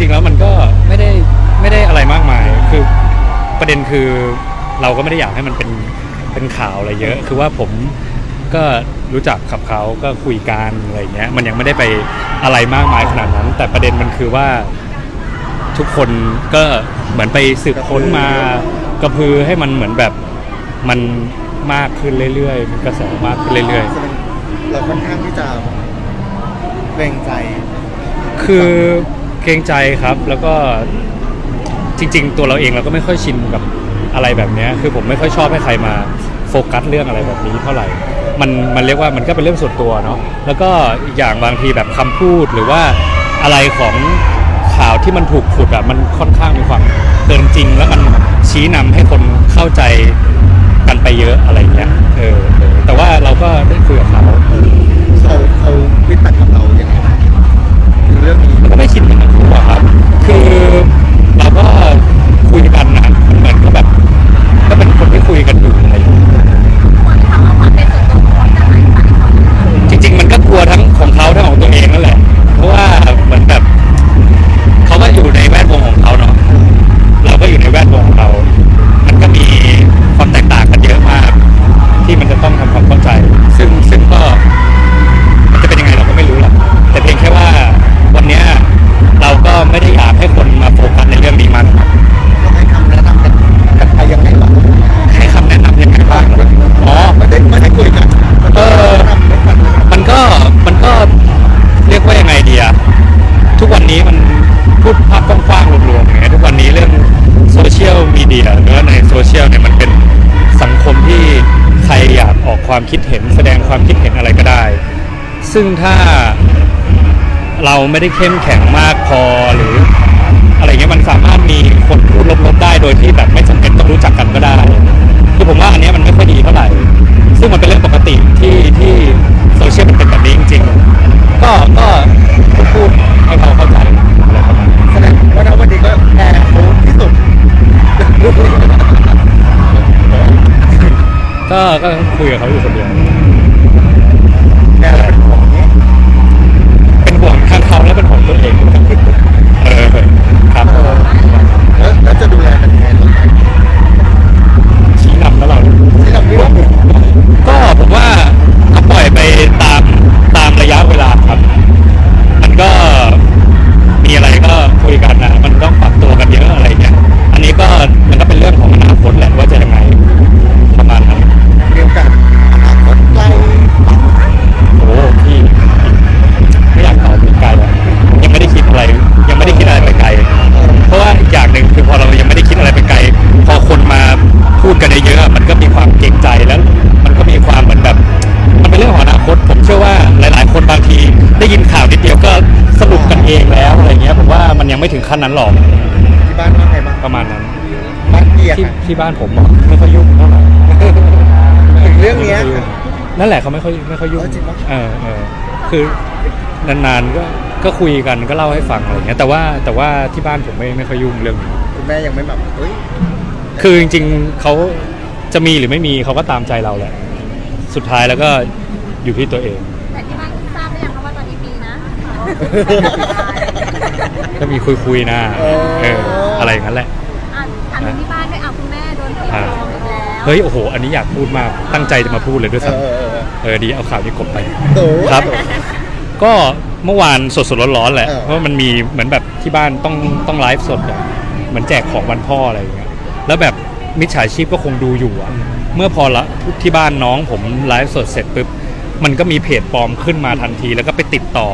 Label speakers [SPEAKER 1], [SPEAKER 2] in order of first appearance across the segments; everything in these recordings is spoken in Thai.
[SPEAKER 1] ริงๆแล้วมันก็ไม่ได้ไม่ได้อะไรมากมาย คือประเด็นคือเราก็ไม่ได้อยากให้มันเป็นเป็นข่าวอะไรเยอะ คือว่าผมก็รู้จักกับเขาก็คุยกันอะไรเงี้ย มันยังไม่ได้ไปอะไรมากมายขนาดนั้น แต่ประเด็นมันคือว่าทุกคนก็เหมือนไปสืบค้นมากระพือให้มันเหมือนแบบมันมากขึ้นเรื่อยๆมันกระแสมากขึ้นเรื่อย
[SPEAKER 2] แสดงเราค่อนข้างที่จะเกรงใจ
[SPEAKER 1] ๆคือ เกรงใจครับ แล้วก็จริง ๆ ตัวเราเองเราก็ไม่ค่อยชินกับอะไรแบบเนี้ยคือผมไม่ค่อยชอบให้ใครมาโฟกัสเรื่องอะไรแบบนี้เท่าไหร่ มันมันเรียกว่ามันก็เป็นเรื่องส่วนตัวเนาะ แล้วก็อีกอย่างบางทีแบบคำพูดหรือว่าอะไรของข่าวที่มันถูกขุดอะมันค่อนข้างมีความเกินจริง แล้วมันชี้นำให้คนเข้าใจกันไปเยอะอะไรเงี้ยเออเออ แต่ว่าเราก็ได้คุยกับเขา
[SPEAKER 2] เขาเขาวิตกกับเราอย่างไงางร
[SPEAKER 3] วม
[SPEAKER 1] ๆอย่างเงี้ยทุกวันนี้เรื่องโซเชียลมีเดียหรือว่าในโซเชียลเนี่ยมันเป็นสังคมที่ใครอยากออกความคิดเห็น แสดงความคิดเห็นอะไรก็ได้ ซึ่งถ้าเราไม่ได้เข้มแข็งมากพอหรืออะไรเงี้ยมันสามารถมีคนพูดลบๆได้โดยที่แบบไม่จำเป็นต้องรู้จักกันก็ได้คือผมว่าอันนี้มันไม่ค่อยดีเท่าไหร่ ซึ่งมันเป็นเรื่องปกติที่ที่ ก็ก็คุยกับเขาอยู่คนเดียว
[SPEAKER 2] แพ้แล้วเป็นห่วงนี้
[SPEAKER 1] เป็นห่วงทั้งเขาและเป็นห่วงตัวเองเออครับ
[SPEAKER 2] เออแล้วแล้วจะดูแลกันยังไงต่อไป
[SPEAKER 1] ชี้นำแล้วเรา
[SPEAKER 2] ที่เราไม่รู้
[SPEAKER 1] ก็ผมว่าก็ปล่อยไปตามตามระยะเวลาครับ มันก็มีอะไรก็คุยกันนะ ไม่ถึงขั้นนั้นหรอก
[SPEAKER 2] ที่บ้านว่าไงบ้าง
[SPEAKER 1] ประมาณนั้น
[SPEAKER 2] บ้านเกียร
[SPEAKER 1] ที่
[SPEAKER 2] อะ
[SPEAKER 1] ที่บ้านผมอะไม่ค่อยยุ่งเท่าไหร่
[SPEAKER 2] ถึงเรื่องเนี้ย
[SPEAKER 1] ไม่ค่อยยุ่งนั่นแหละเขาไม่ค่อยไม่ค่อยยุ่ง
[SPEAKER 2] เออจริงปะ
[SPEAKER 1] เออเออคือนานๆก็ก็คุยกันก็เล่าให้ฟังอะไรเงี้ยแต่ว่าแต่ว่าที่บ้านผมไม่ไม่ค่อยยุ่งเรื่องนี้
[SPEAKER 2] คุณแม่ยังไม่แบบเฮ้ย
[SPEAKER 1] คือจริงๆเขาจะมีหรือไม่มีเขาก็ตามใจเราแหละ สุดท้ายแล้วก็อยู่ที่ตัวเอง
[SPEAKER 3] แต่ที่บ้านทราบหรือยังคะว่าตอนนี้มีนะ
[SPEAKER 1] ก็มีคุยๆนะเอออะไรอย่างนั้นแหละ
[SPEAKER 3] อะถามถึงที่บ้านด้วยอะคุณแม่โดนผีโกงอีกแล้ว
[SPEAKER 1] เฮ้ยโอ้โห อันนี้อยากพูดมากตั้งใจจะมาพูดเลยด้วย
[SPEAKER 2] เอ
[SPEAKER 1] ซ้
[SPEAKER 2] อเออเออำ
[SPEAKER 1] เออดีเอาข่าวนี้กดไป
[SPEAKER 2] โอ้
[SPEAKER 1] ครับ ก็เมื่อวานสดๆร้อนๆแหละ
[SPEAKER 2] เออ
[SPEAKER 1] เพราะมันมีเหมือนแบบที่บ้านต้องต้องไลฟ์สดอะเหมือนแจกของวันพ่ออะไรอย่างเงี้ยแล้วแบบมิจฉาชีพก็คงดูอยู่อะเมื่อพอละที่บ้านน้องผมไลฟ์สดเสร็จปุ๊บมันก็มีเพจปลอมขึ้นมาทันที แล้วก็ไปติดต่อ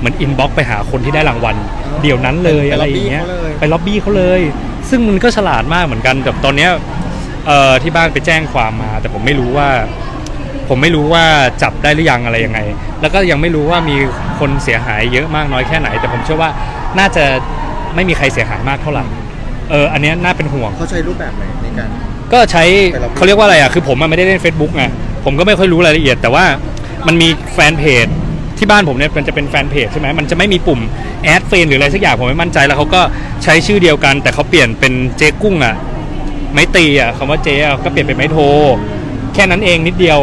[SPEAKER 1] เหมือนอินบ็อกไปหาคนที่ได้รางวัล เดี๋ยวนั้นเลยอะไรอย่างเงี้ยไปล็อบบี้เขาเลย ซึ่งมันก็ฉลาดมากเหมือนกันแต่ตอนเนี้ยเอ่อที่บ้านไปแจ้งความมา แต่ผมไม่รู้ว่า ผมไม่รู้ว่าจับได้หรือยังอะไรยังไง แล้วก็ยังไม่รู้ว่ามีคนเสียหายเยอะมากน้อยแค่ไหน แต่ผมเชื่อว่าน่าจะไม่มีใครเสียหายมากเท่าไหร่เอออันเนี้ยน่าเป็นห่วง
[SPEAKER 2] เขาใช้รูปแบบไหนในการ
[SPEAKER 1] ก็ใช้
[SPEAKER 2] ไปล็อบบี้
[SPEAKER 1] เขาเรียกว่าอะไรอะคือผมอะไม่ได้เล่น Facebook ไงผมก็ไม่ค่อยรู้รายละเอียด แต่ว่ามันมีแฟนเพจ ที่บ้านผมเนี่ยมันจะเป็นแฟนเพจใช่ไหมมันจะไม่มีปุ่มแอดเฟนหรืออะไรสักอย่างผมไม่มั่นใจแล้วเขาก็ใช้ชื่อเดียวกัน แต่เขาเปลี่ยนเป็นเจ๊กุ้งอะไม้ตีอะคำว่าเจ๊อะก็เปลี่ยนเป็นไม้โทแค่นั้นเองนิดเดียว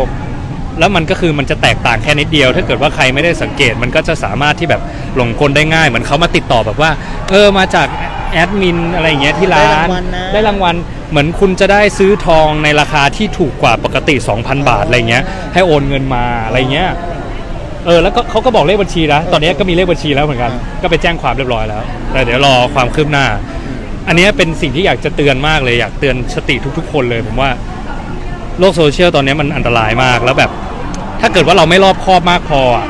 [SPEAKER 1] แล้วมันก็คือมันจะแตกต่างแค่นิดเดียว ถ้าเกิดว่าใครไม่ได้สังเกตมันก็จะสามารถที่แบบหลงกลได้ง่ายเหมือนเขามาติดต่อแบบว่า เออมาจากแอดมินอะไรอย่างเงี้ยที่ร้าน
[SPEAKER 2] ได้รางวัลนะ
[SPEAKER 1] ได้รางวัลเหมือนคุณจะได้ซื้อทองในราคาที่ถูกกว่าปกติ 2,000 บาทอะไรเงี้ยให้โอนเงินมาอะไรเงี้ย เออแล้วก็เขาก็บอกเลขบัญชีนะตอนนี้ก็มีเลขบัญชีแล้วเหมือนกัน ก็ไปแจ้งความเรียบร้อยแล้ว แต่เดี๋ยวรอความคืบหน้า อันนี้เป็นสิ่งที่อยากจะเตือนมากเลยอยากเตือนสติทุก ๆ คนเลย ผมว่าโลกโซเชียลตอนนี้มันอันตรายมากแล้วแบบ ถ้าเกิดว่าเราไม่รอบคอบมากพออะ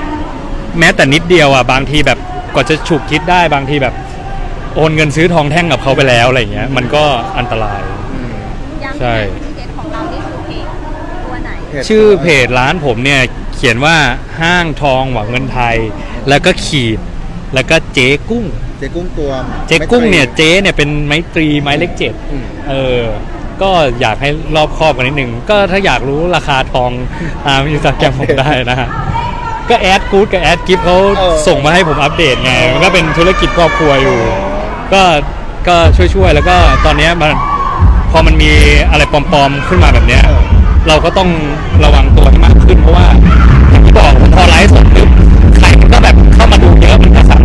[SPEAKER 1] แม้แต่นิดเดียวอะบางทีแบบกว่าจะฉุกคิดได้บางทีแบบ โอนเงินซื้อทองแท่งกับเขาไปแล้วอะไรอย่างเงี้ย มันก็อันตราย
[SPEAKER 3] ย้ำ
[SPEAKER 1] ใช่
[SPEAKER 3] เพจของเรานี่คือเพจตัวไหน
[SPEAKER 1] ชื่อเพจร้านผมเนี่ย เขียนว่าห้างทองหวังเงินไทย แล้วก็ขีดแล้วก็เจ๊กุ้ง
[SPEAKER 2] เจ๊กุ้งตัว
[SPEAKER 1] เจ๊กุ้งเนี่ยเจ๊เนี่ยเป็นไม้ตรีไม้เลขเจ็ด
[SPEAKER 2] อืม
[SPEAKER 1] เออก็อยากให้รอบคอบกันนิดนึงก็ถ้าอยากรู้ราคาทองตามอินสตาแกรมผมได้นะฮะก็แอดกู๊ดกับแอดกิฟเขาส่งมาให้ผมอัปเดตไงมันก็เป็นธุรกิจครอบครัวอยู่ ก็ก็ช่วยๆแล้วก็ตอนเนี้ยมันพอมันมีอะไรปลอมๆขึ้นมาแบบเนี้ยเราก็ต้องระวังตัวให้มากขึ้น บอกพอไลฟ์สดปุ๊บใครก็แบบเข้ามาดูเยอะเหมือนกัน